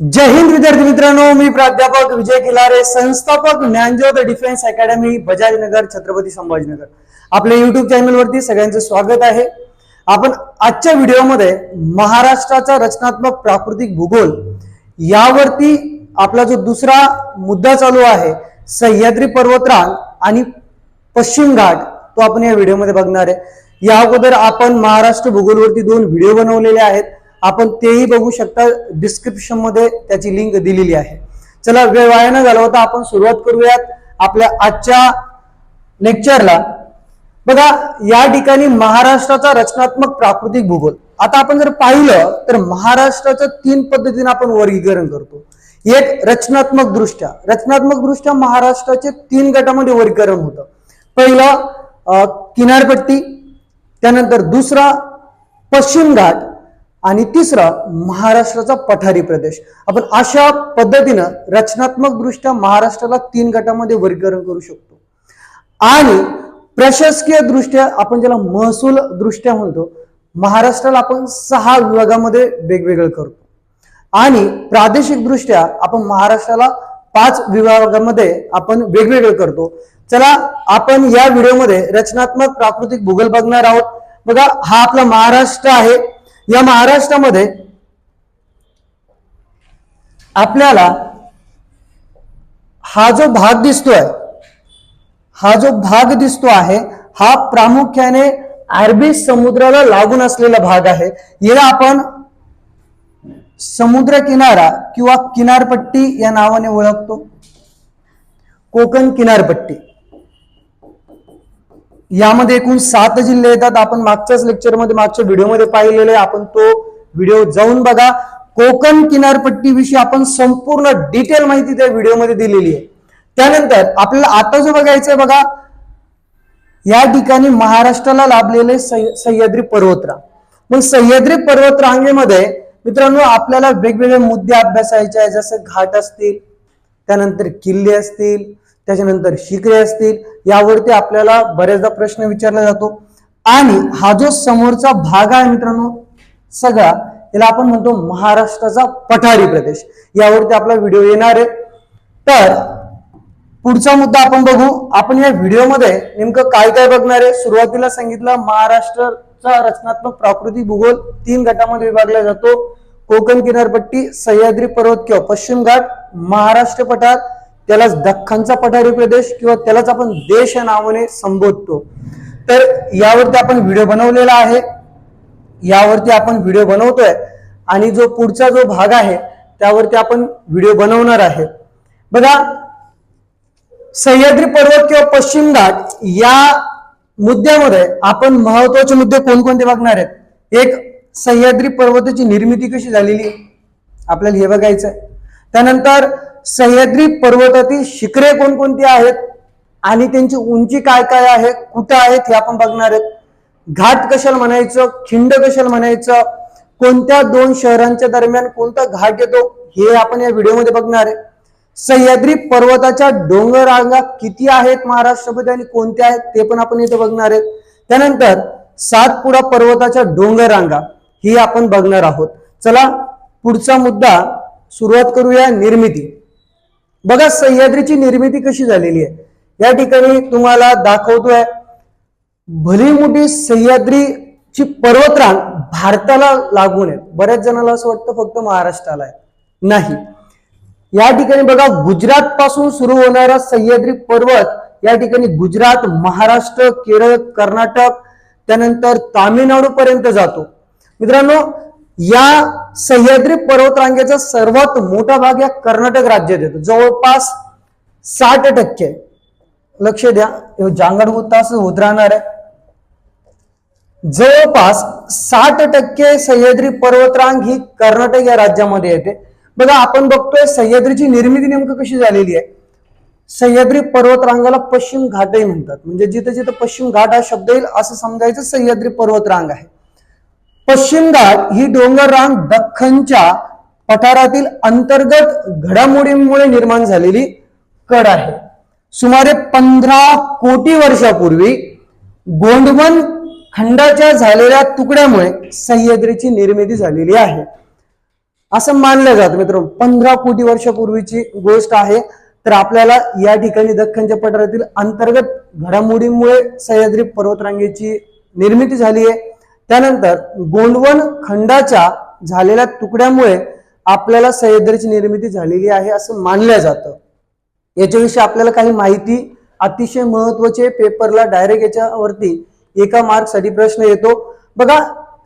जय हिंद विद्यार्थी मित्रांनो. मी प्राध्यापक विजय किलारे संस्थापक ज्ञानज्योत डिफेन्स अकॅडमी बजाजनगर छत्रपती संभाजीनगर. आपल्या युट्यूब चॅनलवरती सगळ्यांचं स्वागत आहे. आपण आजच्या व्हिडिओमध्ये महाराष्ट्राचा रचनात्मक प्राकृतिक भूगोल यावरती आपला जो दुसरा मुद्दा चालू आहे सह्याद्री पर्वतरांग आणि पश्चिम घाट तो आपण या व्हिडिओमध्ये बघणार आहे. या अगोदर आपण महाराष्ट्र भूगोलवरती दोन व्हिडिओ बनवलेले आहेत. आपण तेही बघू शकता डिस्क्रिप्शनमध्ये त्याची लिंक दिलेली आहे. चला वेळ वाया न घालवता आपण सुरुवात करूयात आपल्या आजच्या लेक्चरला बघा या ठिकाणी महाराष्ट्राचा रचनात्मक प्राकृतिक भूगोल. आता आपण जर पाहिलं तर महाराष्ट्राचं तीन पद्धतीने आपण वर्गीकरण करतो. एक रचनात्मक दृष्ट्या. रचनात्मक दृष्ट्या महाराष्ट्राचे तीन गटामध्ये वर्गीकरण होतं. पहिलं किनारपट्टी त्यानंतर दुसरा पश्चिम घाट आणि तिसरा महाराष्ट्राचा पठारी प्रदेश. आपण अशा पद्धतीनं रचनात्मक दृष्ट्या महाराष्ट्राला तीन गटामध्ये वर्गीकरण करू शकतो. आणि प्रशासकीय दृष्ट्या आपण ज्याला महसूल दृष्ट्या म्हणतो महाराष्ट्राला आपण सहा विभागामध्ये वेगवेगळं करतो. आणि प्रादेशिक दृष्ट्या आपण महाराष्ट्राला पाच विभागामध्ये आपण वेगवेगळं करतो. चला आपण या व्हिडिओमध्ये रचनात्मक प्राकृतिक भूगोल बघणार आहोत. बघा हा आपला महाराष्ट्र आहे. या महाराष्ट्रामध्ये आपल्याला हा जो भाग दिसतोय हा जो भाग दिसतो आहे हा प्रामुख्याने अरबी समुद्राला लागून असलेला भाग आहे. याला आपण समुद्र किनारा किंवा किनारपट्टी या नावाने ओळखतो. कोकण किनारपट्टी. यामध्ये एकूण सात जिल्हे येतात. आपण मागच्याच लेक्चरमध्ये मागच्या व्हिडिओमध्ये पाहिलेले. आपण तो व्हिडिओ जाऊन बघा. कोकण किनारपट्टी विषयी आपण संपूर्ण डिटेल माहिती त्या व्हिडिओमध्ये दिलेली आहे. त्यानंतर आपल्याला आता जो बघायचंय बघा या ठिकाणी महाराष्ट्राला लाभलेले सह्याद्री पर्वतरांग. मग सह्याद्री पर्वत रांगेमध्ये मित्रांनो आपल्याला वेगवेगळे मुद्दे अभ्यासायचे आहे जसं घाट असतील त्यानंतर किल्ले असतील त्याच्यानंतर शिकरे असतील यावरती आपल्याला बऱ्याचदा प्रश्न विचारला जातो. आणि हा जो समोरचा भाग आहे मित्रांनो सगळा याला आपण म्हणतो महाराष्ट्राचा पठारी प्रदेश. यावरती आपला व्हिडिओ येणार आहे. तर पुढचा मुद्दा आपण बघू. आपण या व्हिडिओमध्ये नेमकं काय काय बघणार आहे? सुरुवातीला सांगितलं महाराष्ट्राचा रचनात्मक प्राकृतिक भूगोल तीन गटामध्ये विभागला जातो. कोकण किनारपट्टी सह्याद्री पर्वत किंवा पश्चिम घाट महाराष्ट्र पठार त्यालाच दख्खनचा पठारी प्रदेश किंवा त्यालाच आपण देश या नावाने संबोधतो. तर यावरती आपण व्हिडिओ बनवलेला आहे. यावरती आपण व्हिडिओ बनवतोय. आणि जो पुढचा जो भाग आहे त्यावरती आपण व्हिडिओ बनवणार आहे. बघा सह्याद्री पर्वत किंवा पश्चिम घाट या मुद्द्यामध्ये आपण महत्त्वाचे मुद्दे कोणकोणते बघणार आहेत? एक सह्याद्री पर्वताची निर्मिती कशी झालेली? आहे आपल्याला हे बघायचं आहे त्यानंतर सह्याद्री पर्वतातील शिखरे कोणकोणती आहेत? आणि त्यांची उंची काय काय आहे? कुठं आहेत? हे आपण बघणार आहेत. घाट कशाला म्हणायचं? खिंड कशाला म्हणायचं? कोणत्या दोन शहरांच्या दरम्यान कोणता घाट येतो? हे आपण या व्हिडिओमध्ये बघणार आहे. सह्याद्री पर्वताच्या डोंगर रांगा किती आहेत महाराष्ट्रामध्ये आणि कोणत्या आहेत? ते पण आपण इथे बघणार आहेत. त्यानंतर सातपुडा पर्वताच्या डोंगर रांगा ही आपण बघणार आहोत. चला पुढचा मुद्दा सुरुवात करूया निर्मिती. बघा सह्याद्रीची निर्मिती कशी झालेली आहे. या ठिकाणी तुम्हाला दाखवतोय भली मोठी सह्याद्रीची पर्वतरांग भारताला लागून आहे बऱ्याच जणांना असं वाटतं फक्त महाराष्ट्राला आहे. नाही. या ठिकाणी बघा गुजरात पासून सुरू होणारा सह्याद्री पर्वत या ठिकाणी गुजरात महाराष्ट्र केरळ कर्नाटक त्यानंतर तामिळनाडू पर्यंत जातो. मित्रांनो या सह्याद्री पर्वतरांगेचा सर्वात मोठा भाग या कर्नाटक राज्यात येतो. जवळपास साठ टक्के. लक्ष द्या ह्यो जांगड असं होत राहणार आहे. जवळपास साठ टक्के सह्याद्री पर्वतरांग ही कर्नाटक या राज्यामध्ये येते. बघा आपण बघतोय सह्याद्रीची निर्मिती नेमकं कशी झालेली आहे. सह्याद्री पर्वतरांगाला पश्चिम घाटही म्हणतात. म्हणजे जिथे जिथे पश्चिम घाट हा शब्द येईल असं समजायचं सह्याद्री पर्वतरांग आहे. पश्चिम घाट ही डोंगर रांग दख्खनच्या पठारातील अंतर्गत घडामोडींमुळे निर्माण झालेली कड आहे. सुमारे पंधरा कोटी वर्षापूर्वी गोंडवन खंडाच्या झालेल्या तुकड्यामुळे सह्याद्रीची निर्मिती झालेली आहे. असं मानलं जातं मित्र पंधरा कोटी वर्षापूर्वीची गोष्ट आहे. तर आपल्याला या ठिकाणी दख्खनच्या पठारातील अंतर्गत घडामोडींमुळे सह्याद्री पर्वतरांगेची निर्मिती झाली आहे. त्यानंतर गोंडवन खंडाच्या झालेल्या तुकड्यामुळे आपल्याला सह्याद्रीची निर्मिती झालेली आहे असं मानलं जातं. याच्याविषयी आपल्याला काही माहिती अतिशय महत्त्वाचे पेपरला डायरेक्ट याच्यावरती एका मार्कसाठी प्रश्न येतो. बघा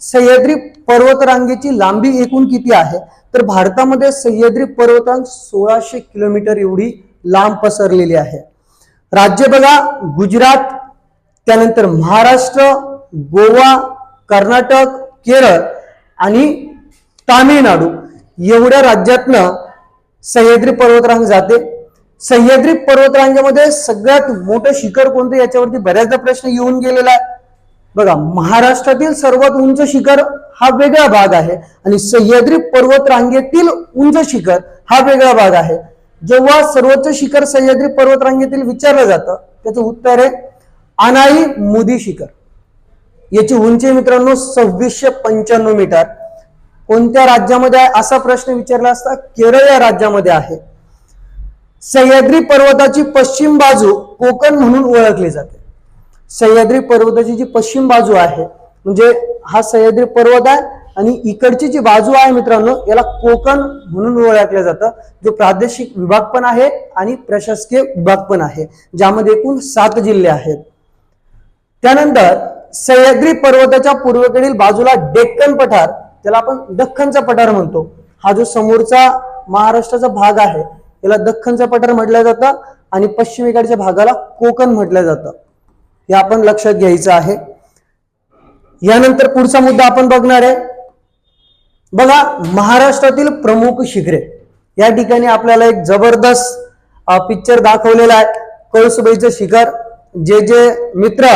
सह्याद्री पर्वतरांगेची लांबी एकूण किती आहे? तर भारतामध्ये सह्याद्री पर्वतरांग सोळाशे किलोमीटर एवढी लांब पसरलेली आहे. राज्य बघा गुजरात त्यानंतर महाराष्ट्र गोवा कर्नाटक केरळ आणि तामिळनाडू. एवढ्या राज्यातनं सह्याद्री पर्वतरांग जाते. सह्याद्री पर्वतरांगेमध्ये सगळ्यात मोठं शिखर कोणतं याच्यावरती बऱ्याचदा प्रश्न येऊन गेलेला आहे. बघा महाराष्ट्रातील सर्वात उंच शिखर हा वेगळा भाग आहे आणि सह्याद्री पर्वतरांगेतील उंच शिखर हा वेगळा भाग आहे. जेव्हा सर्वोच्च शिखर सह्याद्री पर्वतरांगेतील विचारलं जातं त्याचं उत्तर आहे अनाई मुदी शिखर. याची उंची मित्रांनो सव्वीसशे पंच्याण्णव मीटर. कोणत्या राज्यामध्ये आहे असा प्रश्न विचारला असता केरळ या राज्यामध्ये आहे. सह्याद्री पर्वताची पश्चिम बाजू कोकण म्हणून ओळखली जाते. सह्याद्री पर्वताची जी पश्चिम बाजू आहे म्हणजे हा सह्याद्री पर्वत आहे आणि इकडची जी बाजू आहे मित्रांनो याला कोकण म्हणून ओळखलं जातं. जो प्रादेशिक विभाग पण आहे आणि प्रशासकीय विभाग पण आहे ज्यामध्ये एकूण सात जिल्हे आहेत. त्यानंतर सह्याद्री पर्वताच्या पूर्वेकडील बाजूला डेक्कन पठार त्याला आपण दख्खनचा पठार म्हणतो. हा जो समोरचा महाराष्ट्राचा भाग आहे याला दख्खनचा पठार म्हटलं जातं आणि पश्चिमेकडच्या भागाला कोकण म्हटलं जातं. हे आपण लक्षात घ्यायचं आहे. यानंतर पुढचा मुद्दा आपण बघणार आहे. बघा महाराष्ट्रातील प्रमुख शिखरे. या ठिकाणी आपल्याला एक जबरदस्त पिक्चर दाखवलेला आहे. कळसुबाईचं शिखर. जे जे मित्र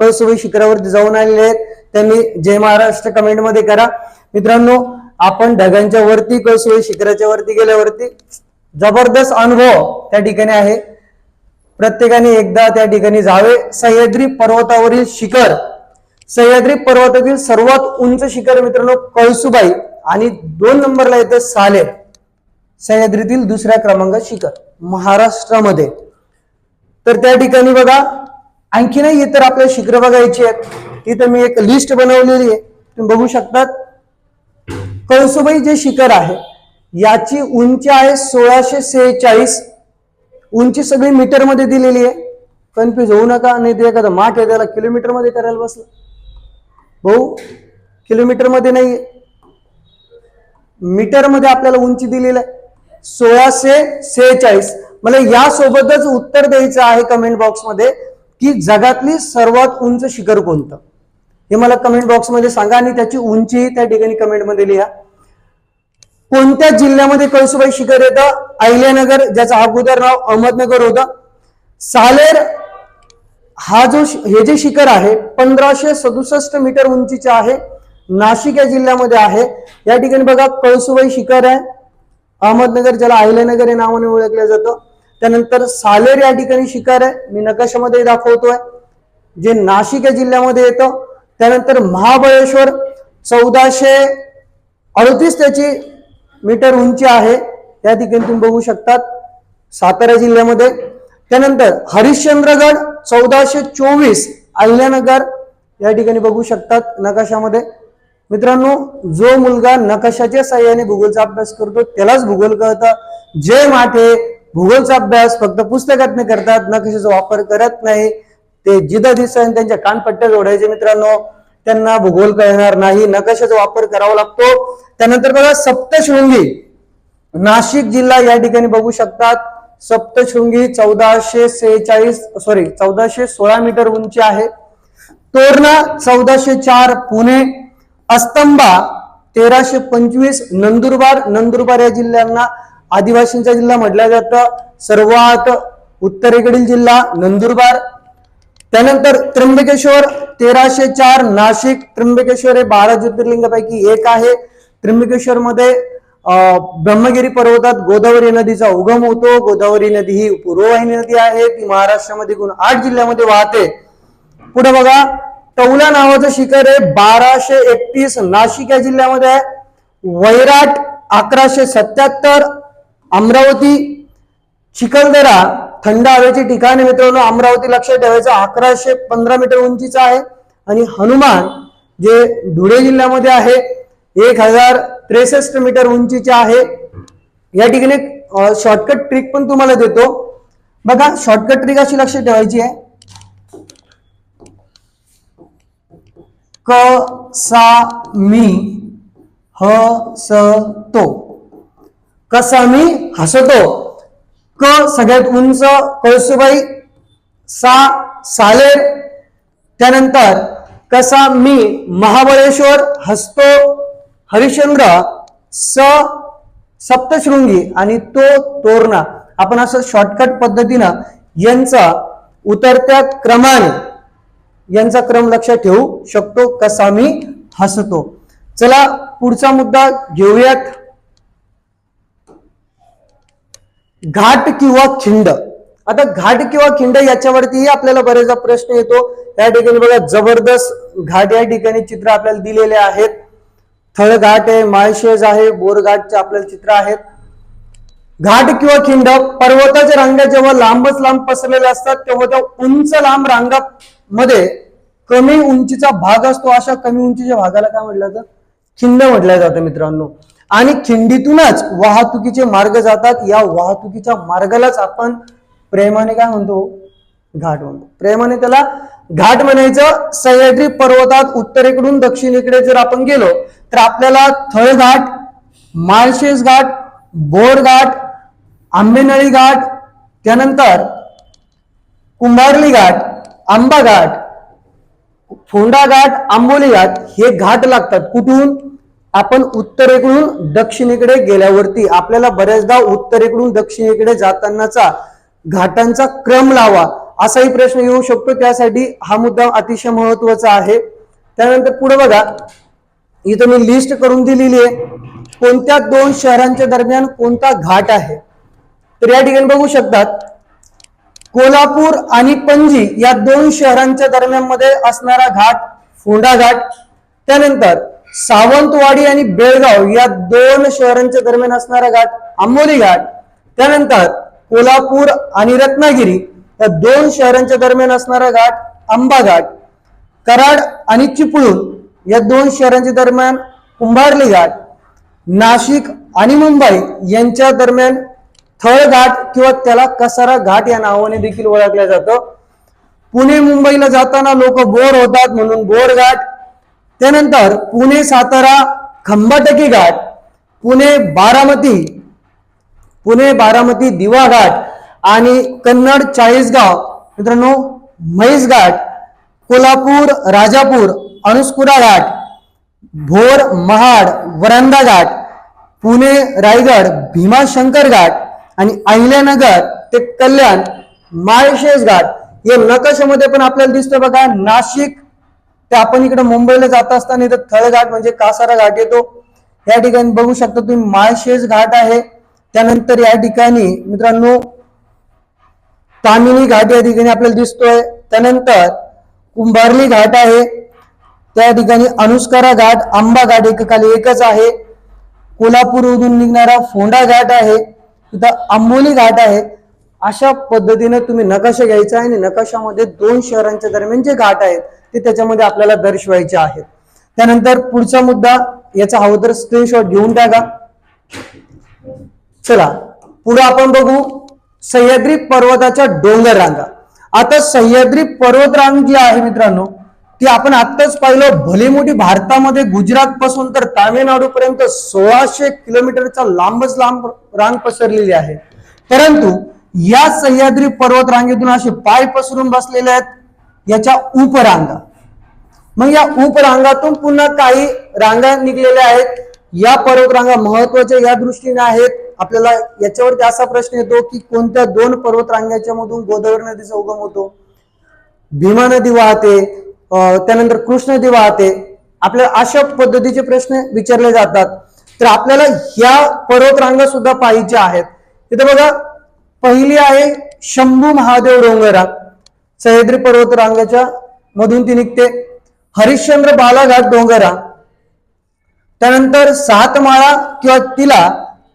कळसुबाई शिखरावरती जाऊन आलेले आहेत. त्यांनी जय महाराष्ट्र कमेंटमध्ये करा. मित्रांनो आपण ढगांच्या वरती कळसुबाई शिखराच्या वरती गेल्यावरती जबरदस्त अनुभव त्या ठिकाणी आहे. प्रत्येकाने एकदा त्या ठिकाणी जावे. सह्याद्री पर्वतावरील शिखर सह्याद्री पर्वतातील सर्वात उंच शिखर मित्रांनो कळसुबाई आणि दोन नंबरला येतं साले सह्याद्रीतील दुसऱ्या क्रमांकात शिखर महाराष्ट्रामध्ये. तर त्या ठिकाणी बघा आणखी नाही इतर आपल्याला शिखर बघायची आहेत. तिथं मी एक लिस्ट बनवलेली आहे. तुम्ही बघू शकतात. कळसुबाई जे शिखर आहे याची उंची आहे सोळाशे सेहेचाळीस. उंची सगळी मीटरमध्ये दिलेली आहे. कन्फ्युज होऊ नका नाही ते एखादं माठ आहे त्याला किलोमीटरमध्ये करायला बसलं. भाऊ किलोमीटरमध्ये नाही मीटरमध्ये आपल्याला उंची दिलेली आहे. सोळाशे सेहेचाळीस. मला यासोबतच उत्तर द्यायचं आहे कमेंट बॉक्समध्ये की जगातली सर्वात उंच शिखर कोणतं? हे मला कमेंट बॉक्समध्ये सांगा आणि त्याची उंची त्या ठिकाणी कमेंटमध्ये लिहा. कोणत्या जिल्ह्यामध्ये कळसुबाई शिखर येतं? अहिल्यानगर ज्याचं अगोदर नाव अहमदनगर होतं. सालेर हा जो शि- हे जे शिखर आहे पंधराशे सदुसष्ट मीटर उंचीचे आहे. नाशिक या जिल्ह्यामध्ये आहे. या ठिकाणी बघा कळसुबाई शिखर आहे. अहमदनगर ज्याला अहिल्यानगर या नावाने ओळखलं जातं. त्यानंतर सालेर या ठिकाणी शिकार आहे. मी नकाशामध्ये दाखवतोय. जे नाशिक या जिल्ह्यामध्ये येतं. त्यानंतर महाबळेश्वर चौदाशे अडतीस त्याची मीटर उंची आहे. या ठिकाणी तुम्ही बघू शकतात. सातारा जिल्ह्यामध्ये. त्यानंतर हरिश्चंद्रगड चौदाशे चोवीस अहिल्यानगर या ठिकाणी बघू शकतात नकाशामध्ये. मित्रांनो जो मुलगा नकाशाच्या साह्याने भूगोलचा अभ्यास करतो त्यालाच भूगोल कळतं. जय माठे. भूगोलचा अभ्यास फक्त पुस्तकात करतात नकाशाचा वापर करत नाही. ते जिद दिसन त्यांच्या कानपट्ट्या जोडायचे मित्रांनो. त्यांना भूगोल कळणार नाही नकाशाचा वापर करावा लागतो. त्यानंतर बघा सप्तशृंगी. नाशिक जिल्हा या ठिकाणी बघू शकतात. सप्तशृंगी चौदाशे सेहेचाळीस सॉरी चौदाशे सोळा मीटर उंची आहे. तोरणा चौदाशे चार पुणे. अस्तंबा तेराशे पंचवीस नंदुरबार. नंदुरबार या जिल्ह्यांना आदिवासींचा जिल्हा म्हटलं जातं. सर्वात उत्तरेकडील जिल्हा नंदुरबार. त्यानंतर त्र्यंबकेश्वर तेराशे चार नाशिक त्र्यंबकेश्वर हे बारा ज्योतिर्लिंगापैकी एक आहे. त्र्यंबकेश्वर मध्ये ब्रह्मगिरी पर्वतात गोदावरी नदीचा उगम होतो. गोदावरी नदी ही पूर्ववाहिनी नदी आहे. ती महाराष्ट्रामध्ये गुण आठ जिल्ह्यामध्ये वाहते. पुढे बघा टौला नावाचं शिखर आहे. बाराशे एकतीस नाशिक या जिल्ह्यामध्ये आहे. वैराट अकराशे सत्याहत्तर अमरावती चिखलदरा थंड हवेचे ठिकाण आहे मित्रांनो अमरावती लक्षात ठेवायचं अकराशे पंधरा मीटर उंचीचा आहे. आणि हनुमान जे धुळे जिल्ह्यामध्ये आहे एक हजार त्रेसष्ट मीटर उंचीचे आहे. या ठिकाणी शॉर्टकट ट्रिक पण तुम्हाला देतो. बघा शॉर्टकट ट्रिक अशी लक्षात ठेवायची आहे. क सा मी ह स तो. कसा मी हसतो? क सगळ्यात उंच कळसुबाई सा सालेर त्यानंतर कसा मी महाबळेश्वर हसतो? हरिश्चंद्र स सप्तशृंगी आणि तो तोरणा. आपण असं शॉर्टकट पद्धतीनं यांचा उतरत्या क्रमाने यांचा क्रम लक्षात ठेवू शकतो कसा मी हसतो. चला पुढचा मुद्दा घेऊयात. घाट किंवा खिंड. आता घाट किंवा खिंड याच्यावरतीही आपल्याला बरेचदा प्रश्न येतो. या ठिकाणी बघा जबरदस्त घाट या ठिकाणी चित्र आपल्याला दिलेले आहेत. थळ घाट आहे माळशेज आहे बोरघाटचे आपल्याला चित्र आहेत. घाट किंवा खिंड पर्वताच्या रांगा जेव्हा लांबच लांब पसरलेल्या असतात तेव्हा त्या उंच लांब रांगामध्ये कमी उंचीचा भाग असतो. अशा कमी उंचीच्या भागाला काय म्हटलं जातं? खिंड म्हटलं जातं मित्रांनो. आणि खिंडीतूनच वाहतुकीचे मार्ग जातात. या वाहतुकीच्या मार्गालाच आपण प्रेमाने काय म्हणतो? घाट म्हणतो. प्रेमाने त्याला घाट म्हणायचं. सह्याद्री पर्वतात उत्तरेकडून दक्षिणेकडे जर आपण गेलो तर आपल्याला थळघाट माळशेज घाट बोरघाट आंबेनळी घाट त्यानंतर कुंभारली घाट आंबा घाट फोंडा घाट आंबोली घाट हे घाट लागतात. कुठून? आपण उत्तरेकडून दक्षिणेकडे गेल्यावरती आपल्याला बऱ्याचदा उत्तरेकडून दक्षिणेकडे जातानाचा घाटांचा क्रम लावा असाही प्रश्न येऊ शकतो. त्यासाठी हा मुद्दा अतिशय महत्त्वाचा आहे. त्यानंतर पुढे बघा. इथं मी लिस्ट करून दिलेली आहे. कोणत्या दोन शहरांच्या दरम्यान कोणता घाट आहे? तर या ठिकाणी बघू शकतात. कोल्हापूर आणि पणजी या दोन शहरांच्या दरम्यानमध्ये असणारा घाट फोंडा घाट. त्यानंतर सावंतवाडी आणि बेळगाव या दोन शहरांच्या दरम्यान असणारा घाट आंबोली घाट त्यानंतर कोल्हापूर आणि रत्नागिरी या दोन शहरांच्या दरम्यान असणारा घाट आंबा घाट कराड आणि चिपळूण या दोन शहरांच्या दरम्यान कुंभारली घाट नाशिक आणि मुंबई यांच्या दरम्यान थळ घाट किंवा त्याला कसारा घाट या नावाने देखील ओळखलं जातं. पुणे मुंबईला जाताना लोक बोर होतात म्हणून बोर घाट त्यानंतर पुणे सातारा खंबाटकी घाट पुणे बारामती पुणे बारामती दिवा घाट आणि कन्नड चाळीसगाव. मित्रांनो म्हैस घाट कोल्हापूर राजापूर अनुस्कुरा घाट भोर महाड वरंदा घाट पुणे रायगड भीमाशंकर घाट आणि अहिल्यानगर ते कल्याण माळशेज घाट. या नकाशामध्ये पण आपल्याला दिसतं बघा नाशिक ते आपण इकडे मुंबईला जात असताना इथं थळघाट म्हणजे कासारा घाट येतो. या ठिकाणी बघू शकता तुम्ही माळशेज घाट आहे. त्यानंतर या ठिकाणी मित्रांनो तामिनी घाट या ठिकाणी आपल्याला दिसतोय. त्यानंतर कुंभारली घाट आहे. त्या ठिकाणी अनुस्कारा घाट आंबा घाट एकाखाली एकच आहे. कोल्हापूरमधून निघणारा फोंडा घाट आहे. तिथं आंबोली घाट आहे. अशा पद्धतीने तुम्ही नकाशा घ्यायचा आहे आणि नकाशामध्ये दोन शहरांच्या दरम्यान जे घाट आहेत ते त्याच्यामध्ये आपल्याला दर्शवायचे आहेत. त्यानंतर पुढचा मुद्दा याचा हवं तर स्क्रीनशॉट घेऊन टाका. चला पुढे आपण बघू सह्याद्री पर्वताच्या डोंगर रांगा. आता सह्याद्री पर्वत रांग जी आहे मित्रांनो ती आपण आत्ताच पाहिलं भली मोठी भारतामध्ये गुजरात पासून तर तामिळनाडू पर्यंत सोळाशे किलोमीटरचा लांबच लांब रांग पसरलेली आहे. परंतु या सह्याद्री पर्वत रांगेतून असे पाय पसरून बसलेले आहेत. याच्या उपरांगा. मग या उपरांगातून पुन्हा काही रांगा निघलेल्या आहेत. या पर्वतरांगा महत्त्वाच्या या दृष्टीने आहेत. आपल्याला याच्यावरती असा प्रश्न येतो की कोणत्या दोन पर्वतरांगाच्या मधून गोदावरी नदीचा उगम होतो? भीमा नदी वाहते त्यानंतर कृष्ण नदी वाहते. आपल्याला अशा पद्धतीचे प्रश्न विचारले जातात. तर आपल्याला ह्या पर्वतरांगा सुद्धा पाहिजे आहेत. तिथे बघा पहिली आहे शंभू महादेव डोंगरात. सह्याद्री पर्वत रांगेच्या मधून ती निघते. हरिश्चंद्र बालाघाट डोंगरा. त्यानंतर सातमाळा किंवा तिला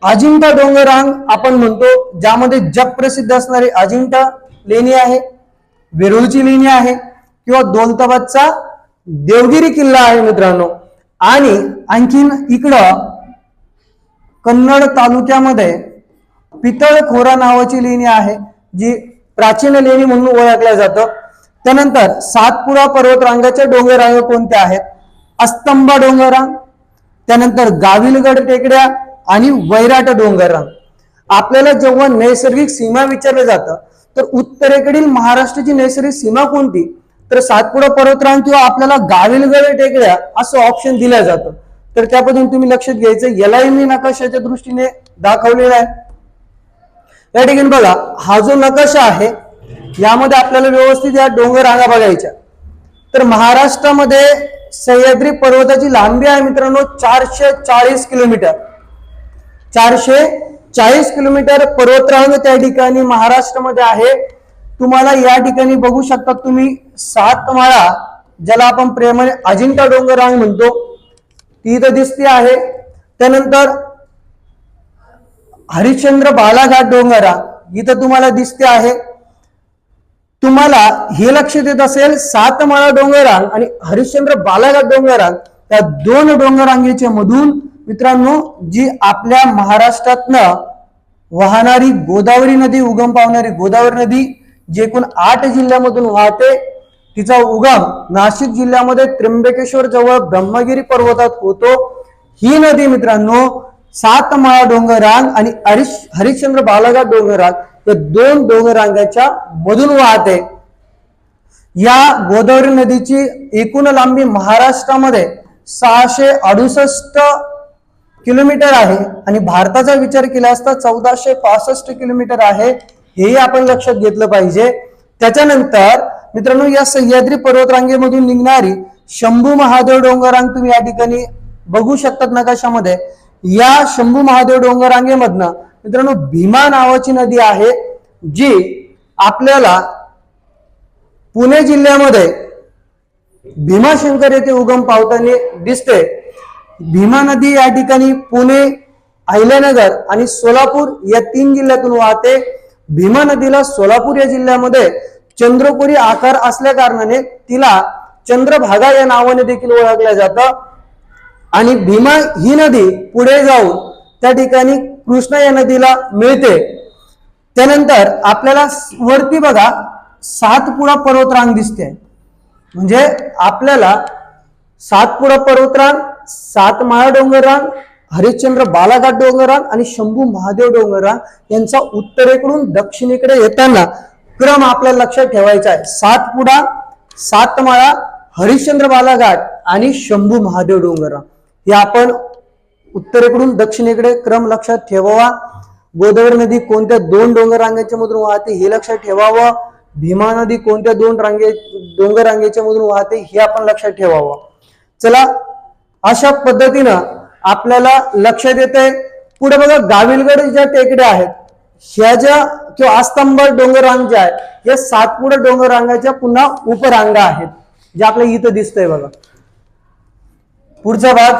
अजिंठा डोंगरांग आपण म्हणतो ज्यामध्ये जगप्रसिद्ध असणारी अजिंठा लेणी आहे वेरूळची लेणी आहे किंवा दौलताबादचा देवगिरी किल्ला आहे मित्रांनो. आणि आणखीन इकडं कन्नड तालुक्यामध्ये पितळखोरा नावाची लेणी आहे जी प्राचीन लेणी म्हणून ओळखल्या जातं. त्यानंतर सातपुडा पर्वतरांगाच्या डोंगररांगा कोणत्या आहेत? अस्तंबा डोंगररांग त्यानंतर गाविलगड टेकड्या आणि वैराट डोंगररांग आपल्याला जेव्हा नैसर्गिक सीमा विचारलं जातं तर उत्तरेकडील महाराष्ट्राची नैसर्गिक सीमा कोणती? तर सातपुडा पर्वतरांग किंवा आपल्याला गाविलगड टेकड्या असं ऑप्शन दिलं जातं. तर त्याबद्दल तुम्ही लक्षात घ्यायचं. यालाही मी नकाशाच्या दृष्टीने दाखवलेलं आहे. या ठिकाणी बघा हा जो नकाशा आहे यामध्ये आपल्याला व्यवस्थित या डोंगर रांगा बघायच्या. तर महाराष्ट्रामध्ये सह्याद्री पर्वताची लांबी आहे मित्रांनो चारशे चाळीस किलोमीटर. चारशे चाळीस किलोमीटर पर्वतरांग त्या ठिकाणी महाराष्ट्रामध्ये आहे. तुम्हाला या ठिकाणी बघू शकता तुम्ही सातमाळा ज्याला आपण प्रेमाने अजिंठा डोंगर रांग म्हणतो. ती इथं दिसते आहे. त्यानंतर हरिश्चंद्र बालाघाट डोंगरा इथं तुम्हाला दिसते आहे. तुम्हाला हे लक्ष देत असेल सातमाळा डोंगरांग आणि हरिश्चंद्र बालाघाट डोंगरांग या दोन डोंगरांगेच्या मधून मित्रांनो जी आपल्या महाराष्ट्रातनं वाहणारी गोदावरी नदी उगम पावणारी गोदावरी नदी जी एकूण आठ जिल्ह्यामधून वाहते तिचा उगम नाशिक जिल्ह्यामध्ये त्र्यंबकेश्वर जवळ ब्रह्मगिरी पर्वतात होतो. ही नदी मित्रांनो सातमाळा डोंगरांग आणि हरिश हरिश्चंद्र बालाघाट डोंगरांग या दोन डोंगरांगाच्या मधून वाहते. या गोदावरी नदीची एकूण लांबी महाराष्ट्रामध्ये सहाशे अडुसष्ट किलोमीटर आहे आणि भारताचा विचार केला असता चौदाशे पासष्ट किलोमीटर आहे हेही आपण लक्षात घेतलं पाहिजे. त्याच्यानंतर मित्रांनो या सह्याद्री पर्वतरांगेमधून निघणारी शंभू महादेव डोंगरांग तुम्ही या ठिकाणी बघू शकतात नकाशामध्ये. या शंभू महादेव डोंगरांगेमधनं मित्रांनो भीमा नावाची नदी आहे जी आपल्याला पुणे जिल्ह्यामध्ये भीमाशंकर येथे उगम पावताना दिसते. भीमा नदी या ठिकाणी पुणे अहिल्यानगर आणि सोलापूर या तीन जिल्ह्यातून वाहते. भीमा नदीला सोलापूर या जिल्ह्यामध्ये चंद्रपुरी आकार असल्या कारणाने तिला चंद्रभागा या नावाने देखील ओळखलं जातं. आणि भीमा ही नदी पुढे जाऊन त्या ठिकाणी कृष्णा या नदीला मिळते. त्यानंतर आपल्याला वरती बघा सातपुडा पर्वतरांग दिसते. म्हणजे आपल्याला सातपुडा पर्वतरांग सातमाळा डोंगररांग हरिश्चंद्र बालाघाट डोंगररांग आणि शंभू महादेव डोंगररांग यांचा उत्तरेकडून दक्षिणेकडे येताना क्रम आपल्याला लक्षात ठेवायचा आहे. सातपुडा सातमाळा हरिश्चंद्र बालाघाट आणि शंभू महादेव डोंगररांग. हे आपण उत्तरेकडून दक्षिणेकडे क्रम लक्षात ठेवावा. गोदावरी नदी कोणत्या दोन डोंगर रांगेच्या मधून वाहते हे लक्षात ठेवावं. भीमा नदी कोणत्या दोन रांगे डोंगर रांगेच्या मधून वाहते हे आपण लक्षात ठेवावं. चला अशा पद्धतीनं आपल्याला लक्षात येते पुढे बघा गाविलगड ज्या टेकड्या आहेत ह्या ज्या किंवा आस्तंबर डोंगर रांग ज्या आहेत या सातपुडा डोंगर रांगाच्या पुन्हा उपरांगा आहेत जे आपल्या इथं दिसतंय बघा. पुढचा भाग.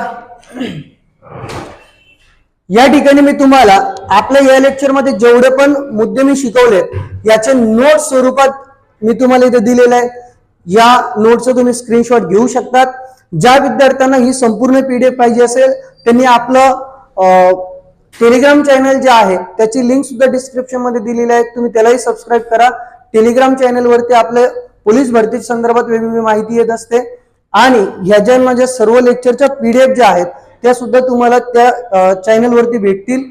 या ठिकाणी मी तुम्हाला आपल्या या लेक्चरमध्ये जेवढे पण मुद्दे मी शिकवले याचे नोट स्वरूपात मी तुम्हाला इथे दिलेले आहे. या नोटचं तुम्ही स्क्रीनशॉट घेऊ शकतात. ज्या विद्यार्थ्यांना ही संपूर्ण पीडीएफ पाहिजे असेल त्यांनी आपलं टेलिग्राम चॅनल जे आहे त्याची लिंक सुद्धा डिस्क्रिप्शनमध्ये दिलेली आहे. तुम्ही त्यालाही सबस्क्राईब करा. टेलिग्राम चॅनलवरती आपले पोलीस भरती संदर्भात वेगवेगळी माहिती येत असते. आणि ह्या ज्या माझ्या सर्व लेक्चरच्या पीडीएफ ज्या आहेत त्या सुद्धा तुम्हाला त्या चॅनलवरती भेटतील.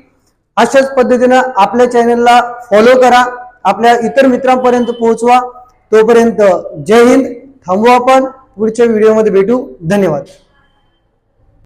अशाच पद्धतीनं आपल्या चॅनलला फॉलो करा. आपल्या इतर मित्रांपर्यंत पोहोचवा. तोपर्यंत जय हिंद. थांबू आपण. पुढच्या व्हिडिओमध्ये भेटू. धन्यवाद.